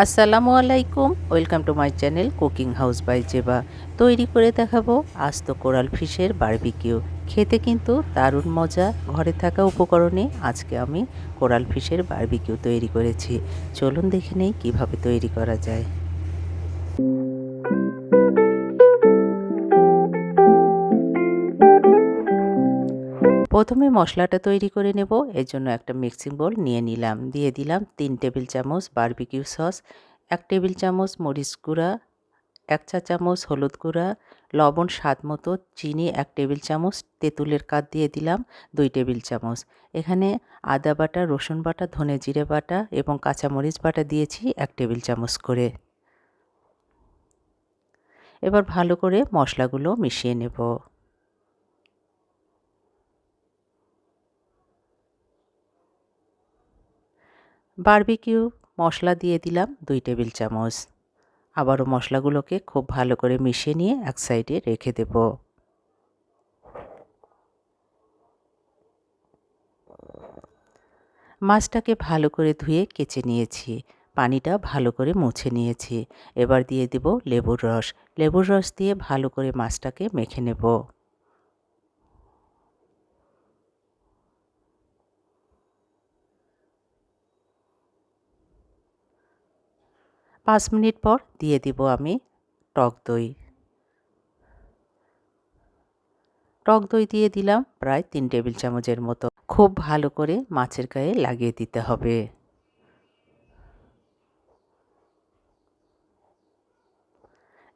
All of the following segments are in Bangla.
আসসালামু আলাইকুম, welcome to my channel cooking house by Zeba. তৈরি করে দেখাবো আস্ত কোরাল ফিশের বার্বিকিউ। খেতে কিন্তু দারুণ মজা, ঘরে থাকা উপকরণে আজকে আমি কোরাল ফিশের বার্বিকিউ তৈরি করেছি। চলুন দেখে নেই কীভাবে তৈরি করা যায়। প্রথমে মশলাটা তৈরি করে নেব। এর জন্য একটা মিক্সিং বোল নিয়ে নিলাম। দিয়ে দিলাম তিন টেবিল চামচ বারবিকিউ সস এক টেবিল চামচ মরিচ গুঁড়া, এক চা চামচ হলুদ গুঁড়া, লবণ স্বাদ মতো, চিনি এক টেবিল চামচ, তেঁতুলের কাঠ দিয়ে দিলাম দুই টেবিল চামচ। এখানে আদা বাটা, রসুন বাটা, ধনে জিরে বাটা এবং কাঁচামরিচ বাটা দিয়েছি এক টেবিল চামচ করে। এবার ভালো করে মশলাগুলো মিশিয়ে নেব। বারবিকিউ মশলা দিয়ে দিলাম দুই টেবিল চামচ। আবারও মশলাগুলোকে খুব ভালো করে মিশিয়ে নিয়ে এক সাইডে রেখে দেব। মাছটাকে ভালো করে ধুয়ে কেচে নিয়েছি। পানিটা ভালো করে মুছে নিয়েছি। এবার দিয়ে দেব লেবুর রস। লেবুর রস দিয়ে ভালো করে মাছটাকে মেখে নেব। পাঁচ মিনিট পর দিয়ে দিব আমি টক দই। টক দই দিয়ে দিলাম প্রায় তিন টেবিল চামচের মতো। খুব ভালো করে মাছের গায়ে লাগিয়ে দিতে হবে।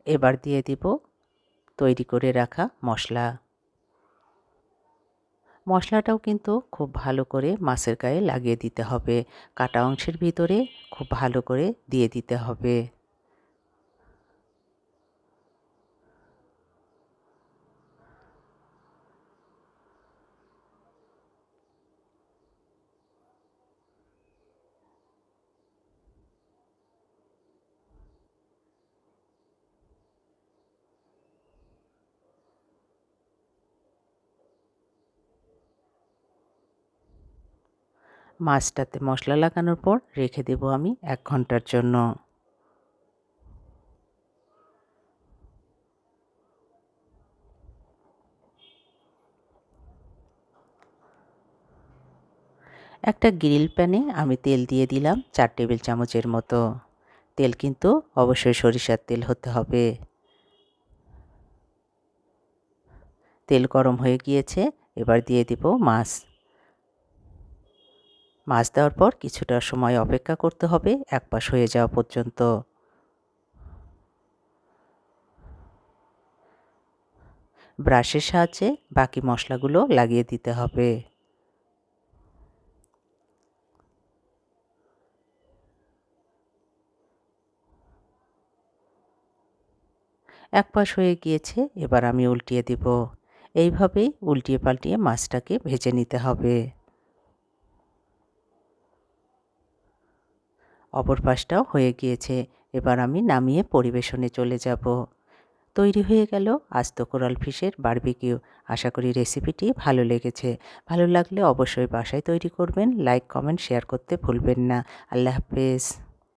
এবার দিয়ে দিব তৈরি করে রাখা মশলা। মশলাটাও কিন্তু খুব ভালো করে মাছের গায়ে লাগিয়ে দিতে হবে। কাটা অংশের ভিতরে খুব ভালো করে দিয়ে দিতে হবে। মাছটাতে মশলা লাগানোর পর রেখে দেব আমি এক ঘণ্টার জন্য। একটা গ্রিল প্যানে আমি তেল দিয়ে দিলাম চার টেবিল চামচের মতো। তেল কিন্তু অবশ্যই সরিষার তেল হতে হবে। তেল গরম হয়ে গিয়েছে, এবার দিয়ে দিব মাছ। মাছ দেওয়ার পর কিছুটা সময় অপেক্ষা করতে হবে, এক পাশ হয়ে যাওয়া পর্যন্ত। ব্রাশের সাহায্যে বাকি মশলাগুলো লাগিয়ে দিতে হবে। এক পাশ হয়ে গিয়েছে, এবার আমি উল্টিয়ে দিব। এইভাবেই উল্টিয়ে পাল্টিয়ে মাছটাকে ভেজে নিতে হবে। অপর পাশটাও হয়ে গিয়েছে। এবার আমি নামিয়ে পরিবেশনে চলে যাব। তৈরি হয়ে গেল আস্ত কোরাল ফিশের বার্বিকিউ। আশা করি রেসিপিটি ভালো লেগেছে। ভালো লাগলে অবশ্যই বাসায় তৈরি করবেন, লাইক, কমেন্ট, শেয়ার করতে ভুলবেন না। আল্লাহ হাফেজ।